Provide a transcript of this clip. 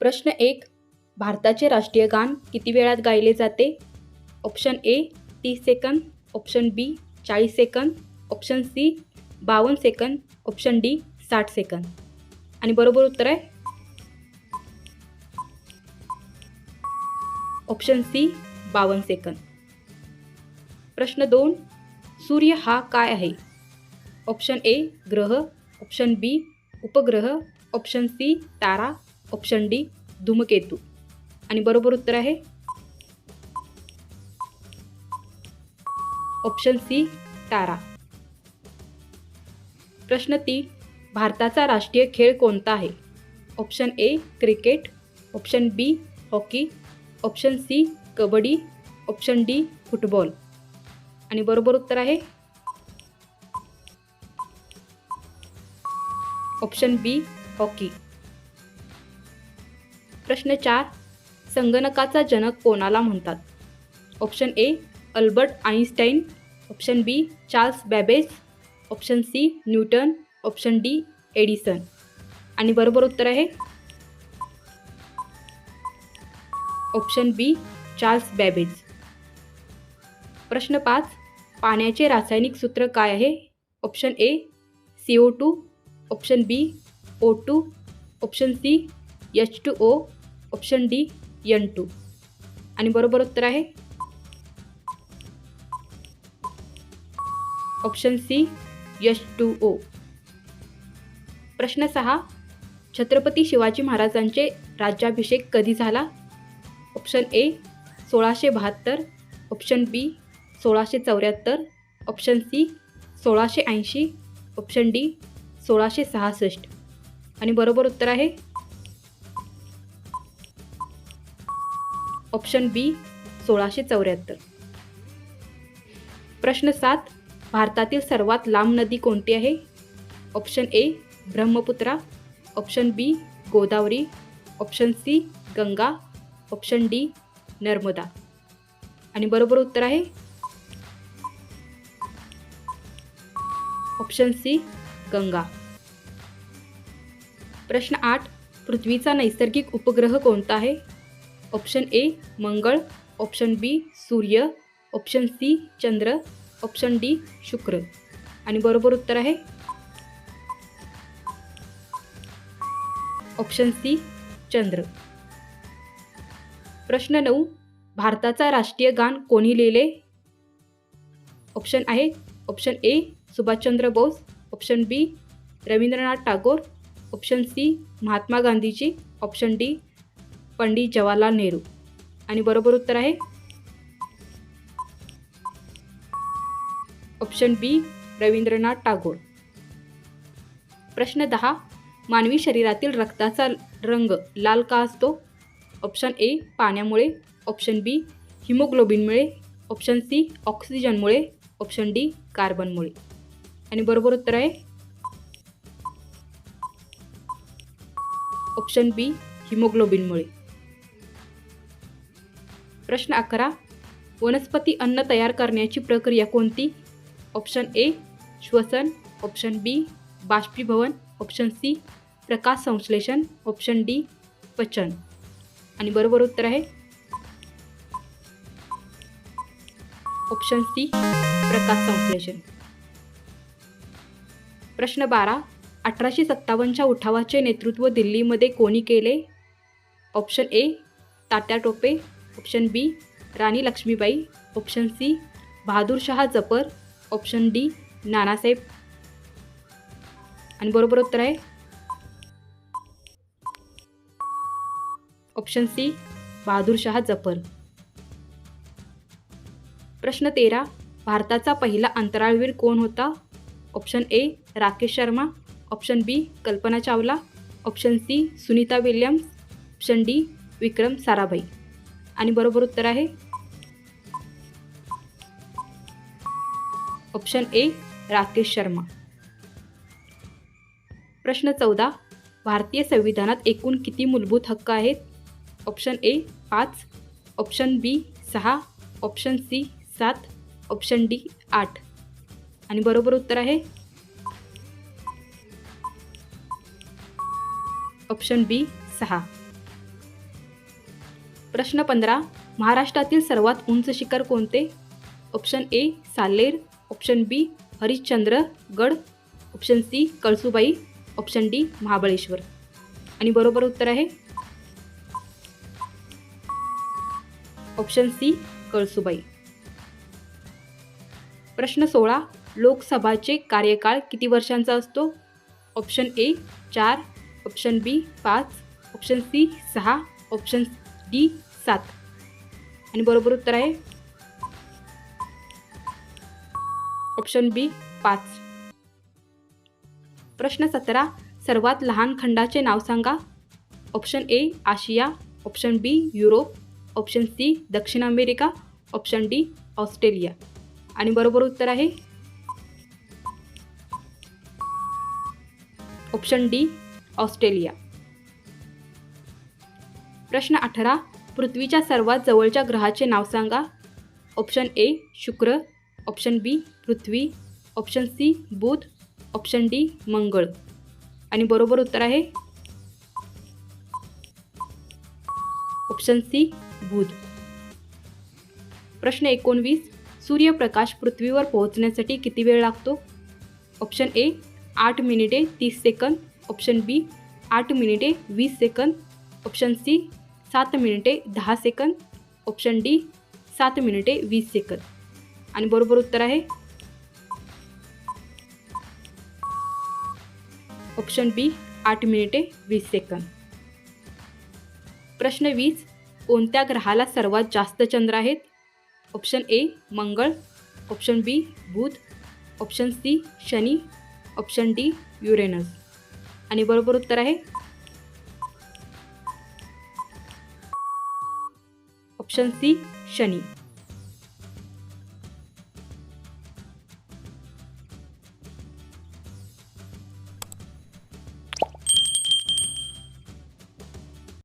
प्रश्न एक भारताचे राष्ट्रीय गान किती वेळात गायले जाते? ऑप्शन ए तीस सेकंद ऑप्शन बी चाळीस सेकंद ऑप्शन सी बावन्न सेकंद ऑप्शन डी साठ सेकंद आणि बरोबर उत्तर आहे? ऑप्शन सी बावन्न सेकंद प्रश्न दोन सूर्य हा काय आहे? ऑप्शन ए ग्रह. ऑप्शन बी उपग्रह. ऑप्शन सी तारा. ऑप्शन डी धूमकेतू. आणि बरोबर उत्तर आहे? ऑप्शन सी तारा. प्रश्न तीन भारताचा राष्ट्रीय खेळ कोणता आहे? Option A cricket. Option B hockey. Option C kabaddi. Option D football. आणि बरोबर उत्तर आहे? Option B hockey. प्रश्न चार संगणकाचा जनक कोणाला म्हणतात? Option A Albert Einstein option B Charles Babbage. Option C Newton. Option D Edison. आणि बरोबर उत्तर आहे? Option B Charles Babbage. प्रश्न पाच पाण्याचे रासायनिक सूत्र काय आहे? Option A C O two option B O two option C H two O option D N two. आणि बरोबर उत्तर आहे? Option C H two O. प्रश्न सहा छत्रपती शिवाजी महाराजांचे राज्याभिषेक कधी झाला? ऑप्शन ए सोळाशे बहात्तर. ऑप्शन बी सोळाशे चौऱ्याहत्तर. ऑप्शन सी सोळाशे ऐंशी. ऑप्शन डी सोळाशे सहासष्ट. आणि बरोबर उत्तर आहे? ऑप्शन बी सोळाशे चौऱ्याहत्तर. प्रश्न सात भारतातील सर्वात लांब नदी कोणती आहे? Option A Brahmaputra. Option B Godavari. Option C Ganga. Option D Narmada. आणि बरोबर उत्तर आहे? Option C Ganga. प्रश्न आठ पृथ्वीचा नैसर्गिक उपग्रह कोणता आहे? ऑप्शन ए मंगळ. ऑप्शन बी सूर्य. ऑप्शन सी चंद्र. ऑप्शन डी शुक्र. आणि बरोबर उत्तर आहे? ऑप्शन सी चंद्र. प्रश्न नऊ भारताचा राष्ट्रीय गान कोणी लिहिले? ऑप्शन आहे. Option A Subhash Chandra Bose. Option B Rabindranath Tagore. Option C Mahatma Gandhiji. Option D Pandit Jawaharlal Nehru. आणि बरोबर उत्तर आहे? Option B Rabindranath Tagore. प्रश्न दहा मानवी शरीरातील रक्ताचा रंग लाल का असतो? ऑप्शन ए पाण्यामुळे. ऑप्शन बी हिमोग्लोबिनमुळे. ऑप्शन सी ऑक्सिजनमुळे. ऑप्शन डी कार्बनमुळे आणि बरोबर उत्तर आहे? ऑप्शन बी हिमोग्लोबिनमुळे. प्रश्न अकरा. वनस्पती अन्न तयार करण्याची प्रक्रिया कोणती? ऑप्शन ए श्वसन. ऑप्शन बी बाष्पीभवन. ऑप्शन सी प्रकाश संश्लेषण. ऑप्शन डी पचन. आणि बरोबर उत्तर आहे? ऑप्शन सी प्रकाश संश्लेषण. प्रश्न बारा. अठराशे सत्तावन्नच्या उठावाचे नेतृत्व दिल्लीमध्ये कोणी केले? Option A Tatya Tope. Option B Rani Lakshmibai. Option C Bahadurshah Zafar. Option D Nanasaheb. आणि बरोबर उत्तर आहे? Option C Bahadurshah Zafar. प्रश्न तेरा भारताचा पहिला अंतराळवीर कोण होता? Option A Rakesh Sharma. Option B Kalpana Chawla. Option C Sunita Williams. Option D Vikram Sarabhai. आणि बरोबर उत्तर आहे? Option A Rakesh Sharma. प्रश्न चौदा भारतीय संविधानात एकूण किती मूलभूत हक्क आहेत? ऑप्शन ए पाच. ऑप्शन बी सहा. ऑप्शन सी सात. ऑप्शन डी आठ. आणि बरोबर उत्तर आहे? ऑप्शन बी सहा. प्रश्न पंधरा महाराष्ट्रातील सर्वात उंच शिखर कोणते? ऑप्शन ए सालेर option B Harishchandragad. Option C Kalsubai. Option D Mahabaleshwar. आणि बरोबर उत्तर आहे? Option C Kalsubai. प्रश्न सोळा लोकसभाचे कार्यकाळ किती वर्षांचा असतो? ऑप्शन ए चार. ऑप्शन बी पाच. ऑप्शन सी सहा. ऑप्शन डी सात. आणि बरोबर उत्तर आहे? ऑप्शन बी पाच. प्रश्न सतरा सर्वात लहान खंडाचे नाव सांगा. Option A Asia. Option B Europe. Option C दक्षिण अमेरिका. Option D Australia. आणि बरोबर उत्तर आहे? Option D Australia. प्रश्न अठरा पृथ्वीच्या सर्वात जवळच्या ग्रहाचे नाव सांगा. ऑप्शन ए शुक्र. ऑप्शन बी पृथ्वी. ऑप्शन सी बुध. ऑप्शन डी मंगळ. आणि बरोबर उत्तर आहे? ऑप्शन सी बुध. प्रश्न एकोणवीस सूर्यप्रकाश पृथ्वीवर पोहोचण्यासाठी किती वेळ लागतो? ऑप्शन ए आठ मिनिटे तीस सेकंद. ऑप्शन बी आठ मिनिटे वीस सेकंद. ऑप्शन सी सात मिनिटे दहा सेकंद. ऑप्शन डी सात मिनिटे वीस सेकंद. आणि बरोबर उत्तर आहे? ऑप्शन बी आठ मिनिटे वीस सेकंद. प्रश्न वीस कोणत्या ग्रहाला सर्वात जास्त चंद्र आहेत? ऑप्शन ए मंगळ. ऑप्शन बी बुध. ऑप्शन सी शनी. ऑप्शन डी युरेनस आणि बरोबर उत्तर आहे? Option C Shani.